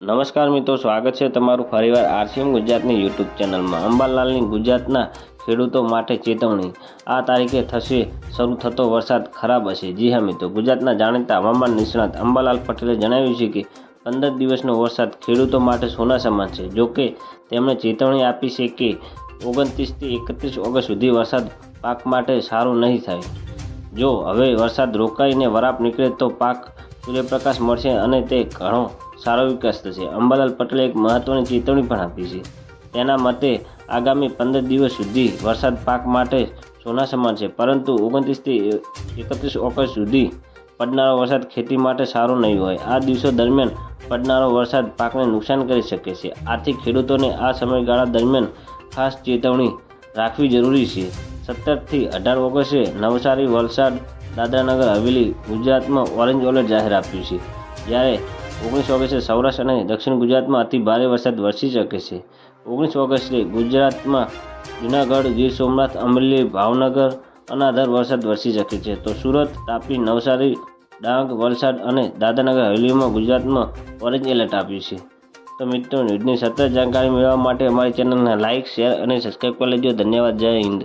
નમસ્કાર મિત્રો, સ્વાગત છે તમારું ફરીવાર આરસીએમ ગુજરાતની યુટ્યુબ ચેનલમાં. અંબાલાલની ગુજરાતના ખેડૂતો માટે ચેતવણી. આ તારીખે થશે, શરૂ થતો વરસાદ ખરાબ હશે. જી હા મિત્રો, ગુજરાતના જાણીતા હવામાન નિષ્ણાત અંબાલાલ પટેલે જણાવ્યું છે કે, પંદર દિવસનો વરસાદ ખેડૂતો માટે સોના સમાન છે. જોકે તેમણે ચેતવણી આપી છે કે ઓગણત્રીસથી એકત્રીસ ઓગસ્ટ સુધી વરસાદ પાક માટે સારું નહીં થાય. જો હવે વરસાદ રોકાઈને વરાપ નીકળે તો પાક સૂર્યપ્રકાશ મળશે અને તે ઘણો સારો વિકાસ થશે. અંબાલાલ પટેલે એક મહત્વની ચેતવણી પણ આપી છે. તેના મતે, આગામી પંદર દિવસ સુધી વરસાદ પાક માટે સોના સમાન છે, પરંતુ ઓગણત્રીસથી એકત્રીસ ઓગસ્ટ સુધી પડનારો વરસાદ ખેતી માટે સારો નહીં હોય. આ દિવસો દરમિયાન પડનારો વરસાદ પાકને નુકસાન કરી શકે છે. આથી ખેડૂતોને આ સમયગાળા દરમિયાન ખાસ ચેતવણી રાખવી જરૂરી છે. સત્તરથી અઢાર ઓગસ્ટે નવસારી, વલસાડ, દાદરાનગર હવેલી ગુજરાતમાં ઓરેન્જ એલર્ટ જાહેર આપ્યું છે. જ્યારે ઓગણીસ ઓગસ્ટે સૌરાષ્ટ્ર અને દક્ષિણ ગુજરાતમાં અતિ ભારે વરસાદ વરસી શકે છે. ઓગણીસ ઓગસ્ટે ગુજરાતમાં જૂનાગઢ, ગીર સોમનાથ, અમરેલી, ભાવનગર અનાધાર વરસાદ વરસી શકે છે. તો સુરત, તાપી, નવસારી, ડાંગ, વલસાડ અને દાદાનગર હવેલીમાં ગુજરાતમાં ઓરેન્જ એલર્ટ આપ્યું છે. તો મિત્રો, ન્યૂઝની સતત જાણકારી મેળવવા માટે અમારી ચેનલને લાઇક શેર અને સબસ્ક્રાઈબ કરી લેજો. ધન્યવાદ. જય હિન્દ.